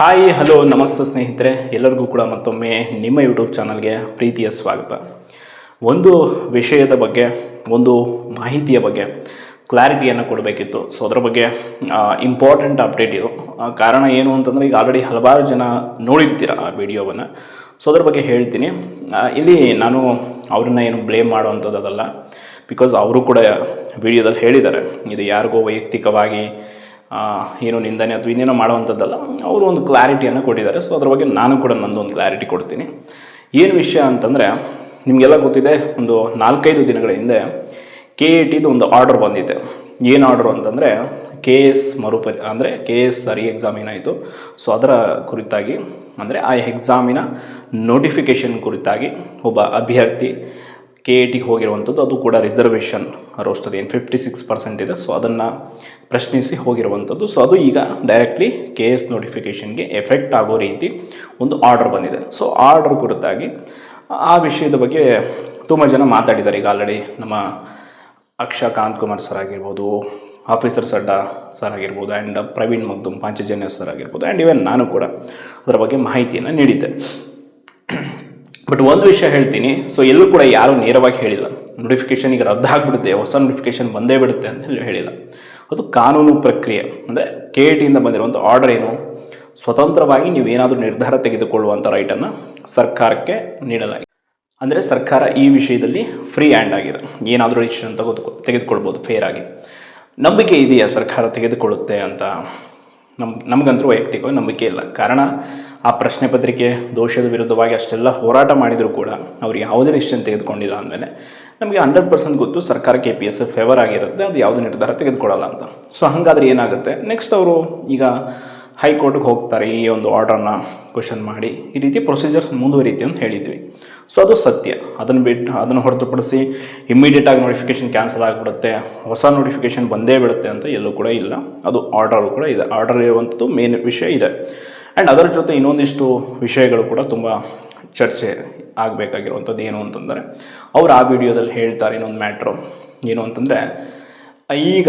Hi, hello, ನಮಸ್ತೆ ಸ್ನೇಹಿತರೆ. ಎಲ್ಲರಿಗೂ ಕೂಡ ಮತ್ತೊಮ್ಮೆ ನಿಮ್ಮ ಯೂಟ್ಯೂಬ್ ಚಾನಲ್ಗೆ ಪ್ರೀತಿಯ ಸ್ವಾಗತ. ಒಂದು ವಿಷಯದ ಬಗ್ಗೆ, ಒಂದು ಮಾಹಿತಿಯ ಬಗ್ಗೆ ಕ್ಲಾರಿಟಿಯನ್ನು ಕೊಡಬೇಕಿತ್ತು. ಸೊ ಅದರ ಬಗ್ಗೆ ಇಂಪಾರ್ಟೆಂಟ್ ಅಪ್ಡೇಟ್ ಇದು. ಕಾರಣ ಏನು ಅಂತಂದರೆ, ಈಗ ಆಲ್ರೆಡಿ ಹಲವಾರು ಜನ ನೋಡಿರ್ತೀರ ಆ ವಿಡಿಯೋವನ್ನು. ಸೊ ಅದ್ರ ಬಗ್ಗೆ ಹೇಳ್ತೀನಿ. ಇಲ್ಲಿ ನಾನು ಅವ್ರನ್ನ ಏನು ಬ್ಲೇಮ್ ಮಾಡುವಂಥದ್ದು ಅದಲ್ಲ ಬಿಕಾಸ್ ಅವರು ಕೂಡ ವಿಡಿಯೋದಲ್ಲಿ ಹೇಳಿದ್ದಾರೆ. ಇದು ಯಾರಿಗೋ ವೈಯಕ್ತಿಕವಾಗಿ ಏನು ನಿಂದನೆ ಅಥವಾ ಇನ್ನೇನೋ ಮಾಡುವಂಥದ್ದಲ್ಲ, ಅವರು ಒಂದು ಕ್ಲಾರಿಟಿಯನ್ನು ಕೊಟ್ಟಿದ್ದಾರೆ. ಸೊ ಅದ್ರ ಬಗ್ಗೆ ನಾನು ಕೂಡ ನಂದು ಒಂದು ಕ್ಲಾರಿಟಿ ಕೊಡ್ತೀನಿ. ಏನು ವಿಷಯ ಅಂತಂದರೆ, ನಿಮಗೆಲ್ಲ ಗೊತ್ತಿದೆ, ಒಂದು ನಾಲ್ಕೈದು ದಿನಗಳ ಹಿಂದೆ ಕೆ ಎ ಟಿದು ಒಂದು ಆರ್ಡರ್ ಬಂದಿದೆ. ಏನು ಆರ್ಡರ್ ಅಂತಂದರೆ, ಕೆ ಎಸ್ ಮರುಪರಿ, ಅಂದರೆ ಕೆ ಎಸ್ ರಿ ಎಕ್ಸಾಮ್ ಏನಾಯಿತು. ಸೊ ಅದರ ಕುರಿತಾಗಿ, ಅಂದರೆ ಆ ಎಕ್ಸಾಮಿನ ನೋಟಿಫಿಕೇಷನ್ ಕುರಿತಾಗಿ ಒಬ್ಬ ಅಭ್ಯರ್ಥಿ ಕೆ ಎ ಟಿಗೆ ಹೋಗಿರುವಂಥದ್ದು, ಅದು ಕೂಡ ರಿಸರ್ವೇಷನ್ ರೋಸ್ಟರ್ ಏನು ಫಿಫ್ಟಿ ಸಿಕ್ಸ್ ಪರ್ಸೆಂಟ್ ಇದೆ. ಸೊ ಅದನ್ನು ಪ್ರಶ್ನಿಸಿ ಹೋಗಿರುವಂಥದ್ದು. ಸೊ ಅದು ಈಗ ಡೈರೆಕ್ಟ್ಲಿ ಕೆ ಎಸ್ ನೋಟಿಫಿಕೇಷನ್ಗೆ ಎಫೆಕ್ಟ್ ಆಗೋ ರೀತಿ ಒಂದು ಆರ್ಡರ್ ಬಂದಿದೆ. ಸೊ ಆರ್ಡರ್ ಕುರಿತಾಗಿ ಆ ವಿಷಯದ ಬಗ್ಗೆ ತುಂಬ ಜನ ಮಾತಾಡಿದ್ದಾರೆ. ಈಗ ಆಲ್ರೆಡಿ ನಮ್ಮ ಅಕ್ಷ ಕಾಂತ್ ಕುಮಾರ್ ಸರ್ ಆಗಿರ್ಬೋದು ಆಫೀಸರ್ ಸಡ್ಡಾ ಸರ್ ಆಗಿರ್ಬೋದು ಆ್ಯಂಡ್ ಪ್ರವೀಣ್ ಮಗ್ದುಮ್, ಪಾಂಚಜನ್ಯ ಸರ್ ಆಗಿರ್ಬೋದು ಆ್ಯಂಡ್ ಇವನ್ ನಾನು ಕೂಡ ಅದರ ಬಗ್ಗೆ ಮಾಹಿತಿಯನ್ನು ನೀಡಿದ್ದೆ. ಬಟ್ ಒಂದು ವಿಷಯ ಹೇಳ್ತೀನಿ. ಸೊ ಎಲ್ಲೂ ಕೂಡ ಯಾರೂ ನೇರವಾಗಿ ಹೇಳಿಲ್ಲ. ನೋಟಿಫಿಕೇಶನ್ ಈಗ ರದ್ದು ಆಗಿಬಿಡುತ್ತೆ, ಹೊಸ ನೋಟಿಫಿಕೇಶನ್ ಬಂದೇ ಬಿಡುತ್ತೆ ಅಂತ ಹೇಳಿ ಹೇಳಿಲ್ಲ. ಅದು ಕಾನೂನು ಪ್ರಕ್ರಿಯೆ. ಅಂದರೆ ಕೆ ಎ ಟಿಯಿಂದ ಬಂದಿರುವಂಥ ಆರ್ಡರ್ ಏನು? ಸ್ವತಂತ್ರವಾಗಿ ನೀವೇನಾದರೂ ನಿರ್ಧಾರ ತೆಗೆದುಕೊಳ್ಳುವಂಥ ರೈಟನ್ನು ಸರ್ಕಾರಕ್ಕೆ ನೀಡಲಾಗಿದೆ. ಅಂದರೆ ಸರ್ಕಾರ ಈ ವಿಷಯದಲ್ಲಿ ಫ್ರೀ ಹ್ಯಾಂಡ್ ಆಗಿದೆ. ಏನಾದರೂ ಡಿಸಿಷನ್ ತೆಗೆದುಕೊ, ತೆಗೆದುಕೊಳ್ಬೋದು ಫೇರ್ ಆಗಿ. ನಂಬಿಕೆ ಇದೆಯಾ ಸರ್ಕಾರ ತೆಗೆದುಕೊಳ್ಳುತ್ತೆ ಅಂತ? ನಮ್, ನಮಗಂತೂ ವೈಯಕ್ತಿಕವಾಗಿ ನಂಬಿಕೆ ಇಲ್ಲ. ಕಾರಣ ಆ ಪ್ರಶ್ನೆ ಪತ್ರಿಕೆ ದೋಷದ ವಿರುದ್ಧವಾಗಿ ಅಷ್ಟೆಲ್ಲ ಹೋರಾಟ ಮಾಡಿದರೂ ಕೂಡ ಅವ್ರು ಯಾವುದೇ ಡಿಸಿಷನ್ ತೆಗೆದುಕೊಂಡಿಲ್ಲ ಅಂದಮೇಲೆ ನಮಗೆ ಹಂಡ್ರೆಡ್ ಪರ್ಸೆಂಟ್ ಗೊತ್ತು ಸರ್ಕಾರ ಕೆ ಪಿ ಎಸ್ ಫೇವರ್ ಆಗಿರುತ್ತೆ, ಅದು ಯಾವುದೇ ನಿರ್ಧಾರ ತೆಗೆದುಕೊಳ್ಳಲ್ಲ ಅಂತ. ಸೊ ಹಾಗಾದ್ರೆ ಏನಾಗುತ್ತೆ? ನೆಕ್ಸ್ಟ್ ಅವರು ಈಗ ಹೈಕೋರ್ಟ್ಗೆ ಹೋಗ್ತಾರೆ ಈ ಒಂದು ಆರ್ಡರ್ನ ಕ್ವಶನ್ ಮಾಡಿ. ಈ ರೀತಿ ಪ್ರೊಸೀಜರ್ ಮುಂದುವರಿಯುತ್ತೆ ಅಂತ ಹೇಳಿದ್ವಿ. ಸೊ ಅದು ಸತ್ಯ. ಅದನ್ನು ಬಿಟ್ಟು ಅದನ್ನು ಹೊರತುಪಡಿಸಿ ಇಮ್ಮಿಡಿಯೇಟಾಗಿ ನೋಟಿಫಿಕೇಶನ್ ಕ್ಯಾನ್ಸಲ್ ಆಗಿಬಿಡುತ್ತೆ, ಹೊಸ ನೋಟಿಫಿಕೇಶನ್ ಬಂದೇ ಬಿಡುತ್ತೆ ಅಂತ ಎಲ್ಲೂ ಕೂಡ ಇಲ್ಲ. ಅದು ಆರ್ಡರ್ ಕೂಡ ಇದೆ. ಆರ್ಡರ್ ಇರುವಂಥದ್ದು ಮೇನ್ ವಿಷಯ ಇದೆ. ಆ್ಯಂಡ್ ಅದರ ಜೊತೆ ಇನ್ನೊಂದಿಷ್ಟು ವಿಷಯಗಳು ಕೂಡ ತುಂಬ ಚರ್ಚೆ ಆಗಬೇಕಾಗಿರುವಂಥದ್ದು ಏನು ಅಂತಂದರೆ, ಅವರು ಆ ವಿಡಿಯೋದಲ್ಲಿ ಹೇಳ್ತಾರೆ ಇನ್ನೊಂದು ಮ್ಯಾಟ್ರು ಏನು ಅಂತಂದರೆ ಈಗ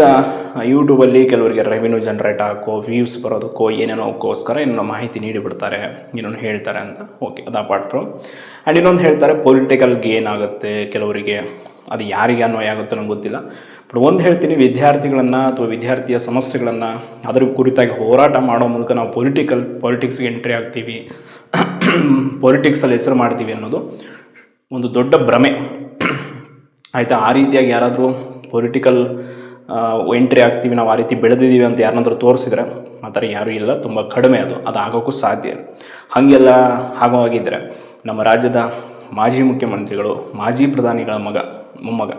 ಯೂಟ್ಯೂಬಲ್ಲಿ ಕೆಲವರಿಗೆ ರೆವಿನ್ಯೂ ಜನ್ರೇಟ್ ಹಾಕೋ ವ್ಯೂಸ್ ಬರೋದಕ್ಕೋ ಏನೇನೋಕ್ಕೋಸ್ಕರ ಏನೋ ಮಾಹಿತಿ ನೀಡಿಬಿಡ್ತಾರೆ ಏನೋ ಹೇಳ್ತಾರೆ ಅಂತ. ಓಕೆ ಅದು ಅಪಾರ್ಟ್ ಫ್ರಮ್ ಆ್ಯಂಡ್ ಇನ್ನೊಂದು ಹೇಳ್ತಾರೆ ಪೊಲಿಟಿಕಲ್ ಗೇನ್ ಆಗುತ್ತೆ ಕೆಲವರಿಗೆ. ಅದು ಯಾರಿಗೆ ಅನ್ವಯ ಆಗುತ್ತೋ ನಂಗೆ ಗೊತ್ತಿಲ್ಲ. ಬಟ್ ಒಂದು ಹೇಳ್ತೀನಿ, ವಿದ್ಯಾರ್ಥಿಗಳನ್ನು ಅಥವಾ ವಿದ್ಯಾರ್ಥಿಯ ಸಮಸ್ಯೆಗಳನ್ನು ಅದರ ಕುರಿತಾಗಿ ಹೋರಾಟ ಮಾಡೋ ಮೂಲಕ ನಾವು ಪೊಲಿಟಿಕಲ್ ಪೊಲಿಟಿಕ್ಸ್ಗೆ ಎಂಟ್ರಿ ಆಗ್ತೀವಿ. ಪೊಲಿಟಿಕ್ಸಲ್ಲಿ ಹೆಸರು ಮಾಡ್ತೀವಿ ಅನ್ನೋದು ಒಂದು ದೊಡ್ಡ ಭ್ರಮೆ. ಆಯಿತಾ? ಆ ರೀತಿಯಾಗಿ ಯಾರಾದರೂ ಪೊಲಿಟಿಕಲ್ ಎಂಟ್ರಿ ಆಗ್ತೀವಿ, ನಾವು ಆ ರೀತಿ ಬೆಳೆದಿದ್ದೀವಿ ಅಂತ ಯಾರನ್ನಾದ್ರೂ ತೋರಿಸಿದ್ರೆ, ಆ ಥರ ಯಾರೂ ಇಲ್ಲ, ತುಂಬ ಕಡಿಮೆ ಅದು ಅದು ಆಗೋಕ್ಕೂ ಸಾಧ್ಯ ಹಾಗೆಲ್ಲ ಆಗೋವಾಗಿದ್ದರೆ ನಮ್ಮ ರಾಜ್ಯದ ಮಾಜಿ ಮುಖ್ಯಮಂತ್ರಿಗಳು, ಮಾಜಿ ಪ್ರಧಾನಿಗಳ ಮಗ, ಮೊಮ್ಮಗ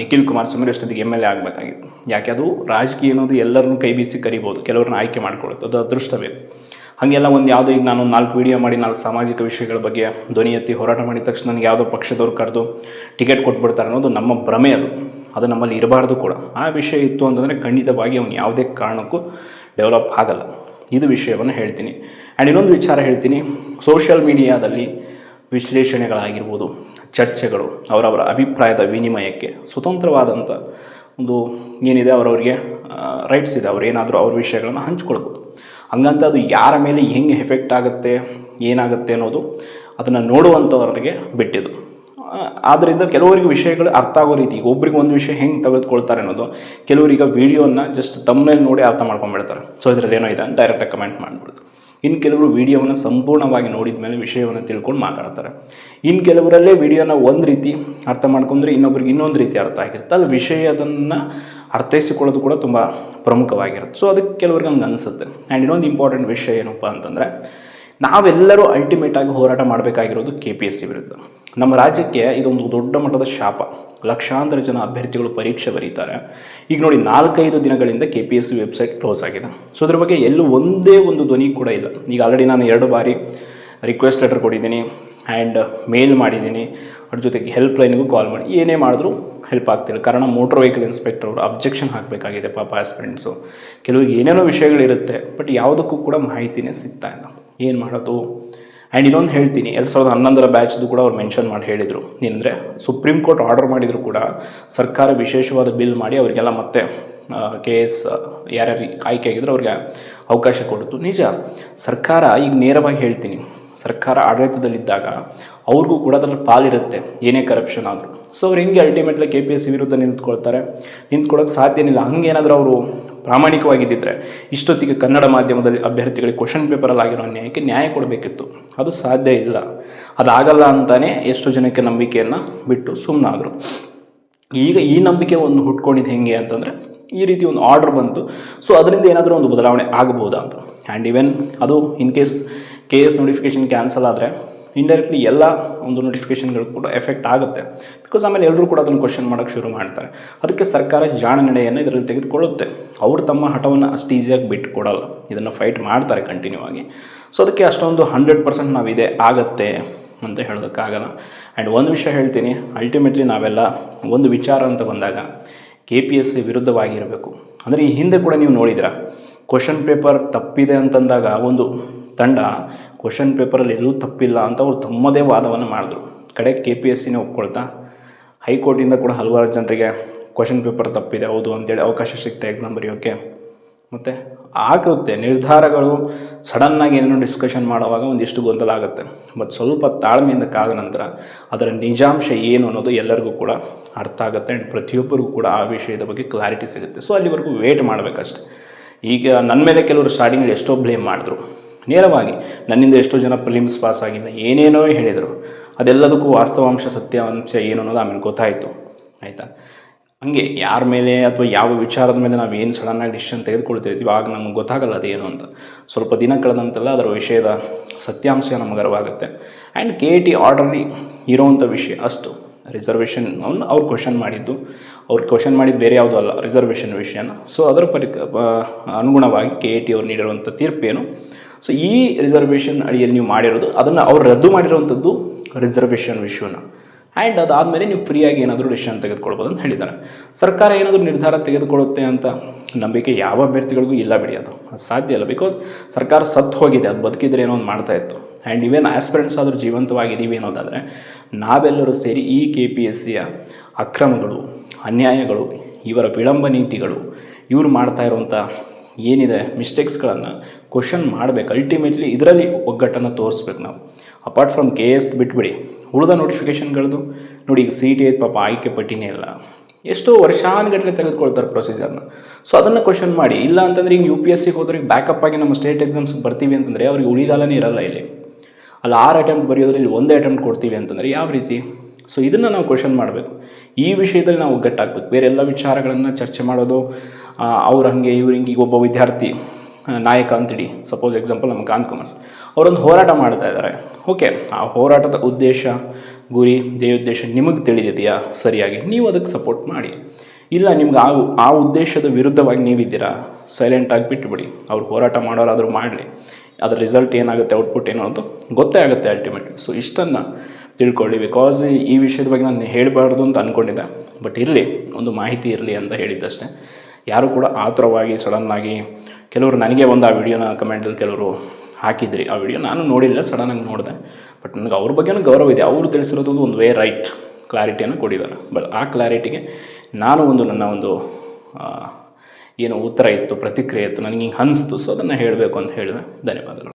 ನಿಖಿಲ್ ಕುಮಾರಸ್ವಾಮಿ ಅಷ್ಟೊತ್ತಿಗೆ ಎಂ ಎಲ್ ಎ ಆಗಬೇಕಾಗಿತ್ತು. ಯಾಕೆ, ಅದು ರಾಜಕೀಯ ಅನ್ನೋದು ಎಲ್ಲರನ್ನೂ ಕೈ ಬೀಸಿ ಕರಿಬೋದು, ಕೆಲವ್ರನ್ನ ಆಯ್ಕೆ ಮಾಡ್ಕೊಳ್ಳುತ್ತೆ, ಅದು ಅದೃಷ್ಟವೇ. ಹಾಗೆಲ್ಲ ಒಂದು ಯಾವುದೋ ಈಗ ನಾನು ನಾಲ್ಕು ವೀಡಿಯೋ ಮಾಡಿ, ನಾಲ್ಕು ಸಾಮಾಜಿಕ ವಿಷಯಗಳ ಬಗ್ಗೆ ಧ್ವನಿ ಎತ್ತಿ ಹೋರಾಟ ಮಾಡಿದ ತಕ್ಷಣ ನನಗೆ ಯಾವುದೋ ಪಕ್ಷದವ್ರು ಕರೆದು ಟಿಕೆಟ್ ಕೊಟ್ಬಿಡ್ತಾರೆ ಅನ್ನೋದು ನಮ್ಮ ಭ್ರಮೆ ಅದು. ಅದು ನಮ್ಮಲ್ಲಿ ಇರಬಾರ್ದು ಕೂಡ. ಆ ವಿಷಯ ಇತ್ತು ಅಂತಂದರೆ ಖಂಡಿತವಾಗಿ ಅವನು ಯಾವುದೇ ಕಾರಣಕ್ಕೂ ಡೆವಲಪ್ ಆಗಲ್ಲ. ಇದು ವಿಷಯವನ್ನು ಹೇಳ್ತೀನಿ. ಆ್ಯಂಡ್ ಇನ್ನೊಂದು ವಿಚಾರ ಹೇಳ್ತೀನಿ. ಸೋಷಿಯಲ್ ಮೀಡಿಯಾದಲ್ಲಿ ವಿಶ್ಲೇಷಣೆಗಳಾಗಿರ್ಬೋದು, ಚರ್ಚೆಗಳು, ಅವರವರ ಅಭಿಪ್ರಾಯದ ವಿನಿಮಯಕ್ಕೆ ಸ್ವತಂತ್ರವಾದಂಥ ಒಂದು ಏನಿದೆ, ಅವರವರಿಗೆ ರೈಟ್ಸ್ ಇದೆ. ಅವ್ರು ಏನಾದರೂ ಅವ್ರ ವಿಷಯಗಳನ್ನು ಹಂಚ್ಕೊಳ್ಬೋದು. ಹಂಗಂತ ಅದು ಯಾರ ಮೇಲೆ ಹೆಂಗೆ ಎಫೆಕ್ಟ್ ಆಗುತ್ತೆ, ಏನಾಗುತ್ತೆ ಅನ್ನೋದು ಅದನ್ನು ನೋಡುವಂಥವ್ರಿಗೆ ಬಿಟ್ಟಿದ್ದು. ಆದ್ದರಿಂದ ಕೆಲವರಿಗೆ ವಿಷಯಗಳು ಅರ್ಥ ಆಗೋ ರೀತಿ, ಒಬ್ರಿಗೆ ಒಂದು ವಿಷಯ ಹೆಂಗೆ ತೆಗೆದುಕೊಳ್ತಾರೆ ಅನ್ನೋದು ಕೆಲವರಿಗೆ ವೀಡಿಯೋನ ಜಸ್ಟ್ ತಮ್ಮನೇಲಿ ನೋಡಿ ಅರ್ಥ ಮಾಡ್ಕೊಂಡ್ಬಿಡ್ತಾರೆ ಸೊ ಇದರಲ್ಲಿ ಏನೋ ಇದೆ ಡೈರೆಕ್ಟಾಗಿ ಕಮೆಂಟ್ ಮಾಡಿಬಿಡ್ತು ಇನ್ನು ಕೆಲವರು ವೀಡಿಯೋವನ್ನು ಸಂಪೂರ್ಣವಾಗಿ ನೋಡಿದ ಮೇಲೆ ವಿಷಯವನ್ನು ತಿಳ್ಕೊಂಡು ಮಾತಾಡ್ತಾರೆ. ಇನ್ನು ಕೆಲವರಲ್ಲೇ ವಿಡಿಯೋನ ಒಂದು ರೀತಿ ಅರ್ಥ ಮಾಡ್ಕೊಂಡ್ರೆ ಇನ್ನೊಬ್ರಿಗೆ ಇನ್ನೊಂದು ರೀತಿ ಅರ್ಥ ಆಗಿರುತ್ತೆ. ಅಲ್ಲಿ ವಿಷಯದನ್ನು ಅರ್ಥೈಸಿಕೊಳ್ಳೋದು ಕೂಡ ತುಂಬ ಪ್ರಮುಖವಾಗಿರುತ್ತೆ. ಸೊ ಅದಕ್ಕೆ ಕೆಲವ್ರಿಗೆ ಹಂಗೆ ಅನಿಸುತ್ತೆ. ಆ್ಯಂಡ್ ಇನ್ನೊಂದು ಇಂಪಾರ್ಟೆಂಟ್ ವಿಷಯ ಏನಪ್ಪ ಅಂತಂದರೆ, ನಾವೆಲ್ಲರೂ ಅಲ್ಟಿಮೇಟಾಗಿ ಹೋರಾಟ ಮಾಡಬೇಕಾಗಿರೋದು ಕೆ ಪಿ ಎಸ್ ಸಿ ವಿರುದ್ಧ. ನಮ್ಮ ರಾಜ್ಯಕ್ಕೆ ಇದೊಂದು ದೊಡ್ಡ ಮಟ್ಟದ ಶಾಪ. ಲಕ್ಷಾಂತರ ಜನ ಅಭ್ಯರ್ಥಿಗಳು ಪರೀಕ್ಷೆ ಬರೀತಾರೆ. ಈಗ ನೋಡಿ, ನಾಲ್ಕೈದು ದಿನಗಳಿಂದ K P S C website close ಆಗಿದೆ. ಸೊ ಅದ್ರ ಬಗ್ಗೆ ಎಲ್ಲೂ ಒಂದೇ ಒಂದು ಧ್ವನಿ ಕೂಡ ಇಲ್ಲ. ಈಗ ಆಲ್ರೆಡಿ ನಾನು ಎರಡು ಬಾರಿ ರಿಕ್ವೆಸ್ಟ್ ಲೆಟರ್ ಕೊಟ್ಟಿದ್ದೀನಿ ಆ್ಯಂಡ್ ಮೇಲ್ ಮಾಡಿದ್ದೀನಿ. ಅದ್ರ ಜೊತೆಗೆ ಹೆಲ್ಪ್ ಲೈನ್ಗೂ ಕಾಲ್ ಮಾಡಿ. ಏನೇ ಮಾಡಿದ್ರು ಹೆಲ್ಪ್ ಆಗ್ತಿಲ್ಲ. ಕಾರಣ ಮೋಟ್ರ್ ವೆಹಿಕಲ್ ಇನ್ಸ್ಪೆಕ್ಟರ್ ಅವರು ಅಬ್ಜೆಕ್ಷನ್ ಹಾಕಬೇಕಾಗಿದೆ ಪಾಪ ಹಸ್ಬೆಂಡ್ಸು ಕೆಲವರಿಗೆ ಏನೇನೋ ವಿಷಯಗಳಿರುತ್ತೆ ಬಟ್ ಯಾವುದಕ್ಕೂ ಕೂಡ ಮಾಹಿತಿನೇ ಸಿಗ್ತಾ ಇಲ್ಲ. ಏನು ಮಾಡೋದು? ಆ್ಯಂಡ್ ಇನ್ನೊಂದು ಹೇಳ್ತೀನಿ, ಎರಡು ಸಾವಿರದ ಹನ್ನೊಂದರ ಬ್ಯಾಚ್ದು ಕೂಡ ಅವ್ರು ಮೆನ್ಷನ್ ಮಾಡಿ ಹೇಳಿದರು. ಏನಂದರೆ ಸುಪ್ರೀಂ ಕೋರ್ಟ್ ಆರ್ಡರ್ ಮಾಡಿದರೂ ಕೂಡ ಸರ್ಕಾರ ವಿಶೇಷವಾದ ಬಿಲ್ ಮಾಡಿ ಅವರಿಗೆಲ್ಲ ಮತ್ತೆ ಕೆ ಎಸ್ ಯಾರ್ಯಾರು ಆಯ್ಕೆ ಆಗಿದ್ರು ಅವ್ರಿಗೆ ಅವಕಾಶ ಕೊಡ್ತು ನಿಜ, ಸರ್ಕಾರ ಈಗ ನೇರವಾಗಿ ಹೇಳ್ತೀನಿ ಸರ್ಕಾರ ಆಡಳಿತದಲ್ಲಿದ್ದಾಗ ಅವ್ರಿಗೂ ಕೂಡ ಅದರಲ್ಲಿ ಪಾಲಿರುತ್ತೆ, ಏನೇ ಕರಪ್ಷನ್ ಆದರೂ. ಸೊ ಅವ್ರು ಹೆಂಗೆ ultimately K P S C ವಿರುದ್ಧ ನಿಂತ್ಕೊಳ್ತಾರೆ? ನಿಂತ್ಕೊಳ್ಳೋಕೆ ಸಾಧ್ಯನಿಲ್ಲ. ಹಂಗೇನಾದರೂ ಅವರು ಪ್ರಾಮಾಣಿಕವಾಗಿದ್ದಿದ್ರೆ ಇಷ್ಟೊತ್ತಿಗೆ ಕನ್ನಡ ಮಾಧ್ಯಮದಲ್ಲಿ ಅಭ್ಯರ್ಥಿಗಳಿಗೆ ಕ್ವಶನ್ ಪೇಪರಲ್ಲಿ ಆಗಿರೋ ಅನ್ಯಾಯಕ್ಕೆ ನ್ಯಾಯ ಕೊಡಬೇಕಿತ್ತು. ಅದು ಸಾಧ್ಯ ಇಲ್ಲ. ಅದಾಗಲ್ಲ ಅಂತಲೇ ಎಷ್ಟು ಜನಕ್ಕೆ ನಂಬಿಕೆಯನ್ನು ಬಿಟ್ಟು ಸುಮ್ಮನಾದರು ಈಗ ಈ ನಂಬಿಕೆ ಒಂದು ಹುಟ್ಕೊಂಡಿದ್ದು ಹೆಂಗೆ ಅಂತಂದರೆ ಈ ರೀತಿ ಒಂದು ಆರ್ಡರ್ ಬಂತು. ಸೊ ಅದರಿಂದ ಏನಾದರೂ ಒಂದು ಬದಲಾವಣೆ ಆಗ್ಬೋದಾ ಅಂತ. ಆ್ಯಂಡ್ ಈವೆನ್ ಅದು in case K S notification cancel ಆದರೆ ಇಂಡೈರೆಕ್ಟ್ಲಿ ಎಲ್ಲ ಒಂದು ನೋಟಿಫಿಕೇಷನ್ಗಳು ಕೂಡ ಎಫೆಕ್ಟ್ ಆಗುತ್ತೆ. ಬಿಕಾಸ್ ಆಮೇಲೆ ಎಲ್ಲರೂ ಕೂಡ ಅದನ್ನು ಕ್ವಶನ್ ಮಾಡೋಕ್ಕೆ ಶುರು ಮಾಡ್ತಾರೆ. ಅದಕ್ಕೆ ಸರ್ಕಾರ ಜಾಣ ನಡೆಯನ್ನು ಇದರಲ್ಲಿ ತೆಗೆದುಕೊಳ್ಳುತ್ತೆ. ಅವರು ತಮ್ಮ ಹಠವನ್ನು ಅಷ್ಟು ಈಸಿಯಾಗಿ ಬಿಟ್ಟು ಕೊಡಲ್ಲ ಇದನ್ನು ಫೈಟ್ ಮಾಡ್ತಾರೆ ಕಂಟಿನ್ಯೂ ಆಗಿ. ಸೊ ಅದಕ್ಕೆ ಅಷ್ಟೊಂದು ಹಂಡ್ರೆಡ್ ಪರ್ಸೆಂಟ್ ನಾವಿದೆ, ಆಗತ್ತೆ ಅಂತ ಹೇಳೋದಕ್ಕಾಗಲ್ಲ. ಆ್ಯಂಡ್ ಒಂದು ವಿಷಯ ಹೇಳ್ತೀನಿ ಅಲ್ಟಿಮೇಟ್ಲಿ ನಾವೆಲ್ಲ ಒಂದು ವಿಚಾರ ಅಂತ ಬಂದಾಗ ಕೆ ಪಿ ಎಸ್ ಸಿ ವಿರುದ್ಧವಾಗಿರಬೇಕು. ಅಂದರೆ ಈ ಹಿಂದೆ ಕೂಡ ನೀವು ನೋಡಿದಿರ ಕ್ವಶನ್ ಪೇಪರ್ ತಪ್ಪಿದೆ ಅಂತಂದಾಗ ಒಂದು ತಂಡ ಕ್ವಶನ್ ಪೇಪರಲ್ಲಿ ಎಲ್ಲೂ ತಪ್ಪಿಲ್ಲ ಅಂತ ಅವರು ತಮ್ಮದೇ ವಾದವನ್ನು ಮಾಡಿದ್ರು. ಕಡೆ ಕೆ ಪಿ ಎಸ್ ಸಿನೇ ಒಪ್ಕೊಳ್ತಾ, ಹೈಕೋರ್ಟಿಂದ ಕೂಡ ಹಲವಾರು ಜನರಿಗೆ ಕ್ವಶನ್ ಪೇಪರ್ ತಪ್ಪಿದೆ, ಹೌದು ಅಂತೇಳಿ ಅವಕಾಶ ಸಿಗ್ತಾ ಎಕ್ಸಾಮ್ ಬರೆಯೋಕ್ಕೆ ಮತ್ತು ಆಗುತ್ತೆ ನಿರ್ಧಾರಗಳು ಸಡನ್ನಾಗಿ ಏನೇನೋ ಡಿಸ್ಕಷನ್ ಮಾಡುವಾಗ ಒಂದಿಷ್ಟು ಗೊಂದಲ ಆಗುತ್ತೆ. ಬಟ್ ಸ್ವಲ್ಪ ತಾಳ್ಮೆಯಿಂದ ಕಾದ ನಂತರ ಅದರ ನಿಜಾಂಶ ಏನು ಅನ್ನೋದು ಎಲ್ಲರಿಗೂ ಕೂಡ ಅರ್ಥ ಆಗುತ್ತೆ ಆ್ಯಂಡ್ ಪ್ರತಿಯೊಬ್ಬರಿಗೂ ಕೂಡ ಆ ವಿಷಯದ ಬಗ್ಗೆ ಕ್ಲಾರಿಟಿ ಸಿಗುತ್ತೆ. ಸೊ ಅಲ್ಲಿವರೆಗೂ ವೇಟ್ ಮಾಡಬೇಕಷ್ಟೆ. ಈಗ ನನ್ನ ಮೇಲೆ ಕೆಲವರು ಸ್ಟಾರ್ಟಿಂಗಲ್ಲಿ ಎಷ್ಟೋ ಬ್ಲೇಮ್ ಮಾಡಿದ್ರು. ನೇರವಾಗಿ, ನನ್ನಿಂದ ಎಷ್ಟೋ ಜನ ಪ್ರಿಲಿಮ್ಸ್ ಪಾಸ್ ಆಗಿಲ್ಲ ಏನೇನೋ ಹೇಳಿದರು. ಅದೆಲ್ಲದಕ್ಕೂ ವಾಸ್ತವಾಂಶ ಸತ್ಯಾಂಶ ಏನು ಅನ್ನೋದು ಆಮೇಲೆ ಗೊತ್ತಾಯಿತು. ಆಯಿತಾ? ಹಂಗೆ ಯಾರ ಮೇಲೆ ಅಥವಾ ಯಾವ ವಿಚಾರದ ಮೇಲೆ ನಾವು ಏನು ಸಡನ್ನಾಗಿ ಡಿಸಿಷನ್ ತೆಗೆದುಕೊಳ್ತಿರ್ತೀವಿ ಆಗ ನಮ್ಗೆ ಗೊತ್ತಾಗಲ್ಲ ಅದೇನು ಅಂತ. ಸ್ವಲ್ಪ ದಿನ ಕಳೆದಂತೆಲ್ಲ ಅದರ ವಿಷಯದ ಸತ್ಯಾಂಶ ನಮಗೆ ಅರಿವಾಗುತ್ತೆ. ಆ್ಯಂಡ್ ಕೆ ಟಿ ಆರ್ಡರ್ಲಿ ಇರೋವಂಥ ವಿಷಯ ಅಷ್ಟು. ರಿಸರ್ವೇಷನ್ ಅವ್ನು ಅವ್ರು ಕ್ವಶನ್ ಮಾಡಿದ್ದು. ಅವ್ರು ಕ್ವಶನ್ ಮಾಡಿದ್ದು ಬೇರೆ ಯಾವುದೂ ಅಲ್ಲ ರಿಸರ್ವೇಷನ್ ವಿಷಯನ. ಸೊ ಅದರ ಪರಿ ಅನುಗುಣವಾಗಿ ಕೆ ಎ ಟಿ ಅವ್ರು ನೀಡಿರುವಂಥ ತೀರ್ಪೇನು ಸೊ ಈ ರಿಸರ್ವೇಷನ್ ಅಡಿಯಲ್ಲಿ ನೀವು ಮಾಡಿರೋದು, ಅದನ್ನು ಅವ್ರು ರದ್ದು ಮಾಡಿರುವಂಥದ್ದು ರಿಸರ್ವೇಷನ್ ವಿಷಯನ. ಆ್ಯಂಡ್ ಅದಾದಮೇಲೆ ನೀವು ಫ್ರೀಯಾಗಿ ಏನಾದರೂ ಡಿಸಿಷನ್ ತೆಗೆದುಕೊಳ್ಬೋದು ಅಂತ ಹೇಳಿದ್ದಾರೆ. ಸರ್ಕಾರ ಏನಾದರೂ ನಿರ್ಧಾರ ತೆಗೆದುಕೊಳ್ಳುತ್ತೆ ಅಂತ ನಂಬಿಕೆ ಯಾವ ಅಭ್ಯರ್ಥಿಗಳಿಗೂ ಇಲ್ಲ ಬಿಡಿ ಅದು. ಸಾಧ್ಯ ಇಲ್ಲ ಬಿಕಾಸ್ ಸರ್ಕಾರ ಸತ್ತು ಹೋಗಿದೆ, ಅದು ಬದುಕಿದ್ರೆ ಏನೋ ಒಂದು ಮಾಡ್ತಾ ಇತ್ತು. ಆ್ಯಂಡ್ ಇವೇನು ಆಸ್ಪಿರೆಂಟ್ಸ್ ಆದರೂ ಜೀವಂತವಾಗಿದ್ದೀವಿ ಅನ್ನೋದಾದರೆ, ನಾವೆಲ್ಲರೂ ಸೇರಿ ಈ ಕೆ ಪಿ ಎಸ್ ಸಿಯ ಅಕ್ರಮಗಳು, ಅನ್ಯಾಯಗಳು, ಇವರ ವಿಳಂಬ ನೀತಿಗಳು, ಇವರು ಮಾಡ್ತಾ ಇರುವಂಥ ಏನಿದೆ ಮಿಸ್ಟೇಕ್ಸ್ಗಳನ್ನು ಕ್ವಶನ್ ಮಾಡಬೇಕು. ಅಲ್ಟಿಮೇಟ್ಲಿ ಇದರಲ್ಲಿ ಒಗ್ಗಟ್ಟನ್ನು ತೋರಿಸ್ಬೇಕು ನಾವು. ಅಪಾರ್ಟ್ ಫ್ರಮ್ ಕೆ ಎಸ್ ಬಿಟ್ಬಿಡಿ. ಉಳಿದ ನೋಟಿಫಿಕೇಷನ್ಗಳದ್ದು ನೋಡಿ ಈಗ ಸಿ ಟಿ ಐದು ಪಾಪ ಆಯ್ಕೆ ಪಟ್ಟಿನೇ ಇಲ್ಲ. ಎಷ್ಟೋ ವರ್ಷಾನುಗಟ್ಟಲೆ ತೆಗೆದುಕೊಳ್ತಾರೆ ಪ್ರೊಸೀಜರ್ನ ಸೊ ಅದನ್ನು ಕ್ವಶನ್ ಮಾಡಿ. ಇಲ್ಲ ಅಂತಂದರೆ ಈಗ ಯು ಪಿ ಎಸ್ ಸಿಗೆ ಹೋದ್ರಿಗೆ ಬ್ಯಾಕಪ್ ಆಗಿ ನಮ್ಮ ಸ್ಟೇಟ್ ಎಕ್ಸಾಮ್ಸ್ಗೆ ಬರ್ತೀವಿ ಅಂತಂದರೆ ಅವ್ರಿಗೆ ಉಳಿಗಾಲನೇ ಇರಲ್ಲ ಇಲ್ಲಿ. ಅಲ್ಲಿ ಆರು ಅಟೆಂಪ್ಟ್ ಬರೆಯೋದ್ರಲ್ಲಿ ಒಂದೇ ಅಟೆಂಪ್ಟ್ ಕೊಡ್ತೀವಿ ಅಂತಂದರೆ ಯಾವ ರೀತಿ? ಸೊ ಇದನ್ನು ನಾವು ಕ್ವಶನ್ ಮಾಡಬೇಕು. ಈ ವಿಷಯದಲ್ಲಿ ನಾವು ಒಗ್ಗಟ್ಟಾಗಬೇಕು. ಬೇರೆ ಎಲ್ಲ ವಿಚಾರಗಳನ್ನು ಚರ್ಚೆ ಮಾಡೋದು ಅವ್ರು ಹಾಗೆ, ಇವ್ರು ಹಿಂಗೆ ಈಗ ಒಬ್ಬ ವಿದ್ಯಾರ್ಥಿ ನಾಯಕ ಅಂತೇಳಿ ಸಪೋಸ್ ಎಕ್ಸಾಂಪಲ್ ನಮ್ಮ ಕಾನ್ ಕಾಮರ್ಸ್ ಅವರೊಂದು ಹೋರಾಟ ಮಾಡ್ತಾ ಇದ್ದಾರೆ ಓಕೆ ಆ ಹೋರಾಟದ ಉದ್ದೇಶ, ಗುರಿ, ಧ್ಯೇಯೋದ್ದೇಶ ನಿಮಗೆ ತಿಳಿದಿದೆಯಾ? ಸರಿಯಾಗಿ. ನೀವು ಅದಕ್ಕೆ ಸಪೋರ್ಟ್ ಮಾಡಿ. ಇಲ್ಲ, ನಿಮ್ಗೆ ಆ ಆ ಉದ್ದೇಶದ ವಿರುದ್ಧವಾಗಿ ನೀವಿದ್ದೀರಾ? ಸೈಲೆಂಟಾಗಿ ಬಿಟ್ಟುಬಿಡಿ ಅವ್ರು ಹೋರಾಟ ಮಾಡೋರಾದರೂ ಮಾಡಲಿ. ಅದರ ರಿಸಲ್ಟ್ ಏನಾಗುತ್ತೆ ಔಟ್ಪುಟ್ ಏನು ಅಂತ ಗೊತ್ತೇ ಆಗುತ್ತೆ ಅಲ್ಟಿಮೇಟ್ಲಿ ಸೊ ಇಷ್ಟನ್ನು ತಿಳ್ಕೊಳ್ಳಿ. ಬಿಕಾಸ್ ಈ ವಿಷಯದ ಬಗ್ಗೆ ನಾನು ಹೇಳಬಾರ್ದು ಅಂತ ಅಂದ್ಕೊಂಡಿದ್ದೆ ಬಟ್ ಇರಲಿ, ಒಂದು ಮಾಹಿತಿ ಇರಲಿ ಅಂತ ಹೇಳಿದ್ದಷ್ಟೇ. ಯಾರು ಕೂಡ ಆತುರವಾಗಿ, ಸಡನ್ನಾಗಿ ಕೆಲವರು ನನಗೆ ಒಂದು ಆ ವಿಡಿಯೋನ ಕಮೆಂಟಲ್ಲಿ ಕೆಲವರು ಹಾಕಿದ್ರಿ. ಆ ವಿಡಿಯೋ ನಾನು ನೋಡಿಲ್ಲ, ಸಡನ್ನಾಗಿ ನೋಡಿದೆ. ಬಟ್ ನನಗೆ ಅವ್ರ ಬಗ್ಗೆನೂ ಗೌರವ ಇದೆ. ಅವರು ತಿಳಿಸಿರೋದು ಒಂದು ವೇ ರೈಟ್ ಕ್ಲಾರಿಟಿಯನ್ನು ಕೊಟ್ಟಿದ್ದಾರೆ. ಬಟ್ ಆ ಕ್ಲಾರಿಟಿಗೆ ನಾನು ಒಂದು ನನ್ನ ಒಂದು ಏನು ಉತ್ತರ ಇತ್ತು, ಪ್ರತಿಕ್ರಿಯೆ ಇತ್ತು, ನನಗೆ ಹಿಂಗೆ ಅನಿಸ್ತು. ಸೊ ಅದನ್ನು ಹೇಳಬೇಕು ಅಂತ ಹೇಳಿದೆ. ಧನ್ಯವಾದಗಳು.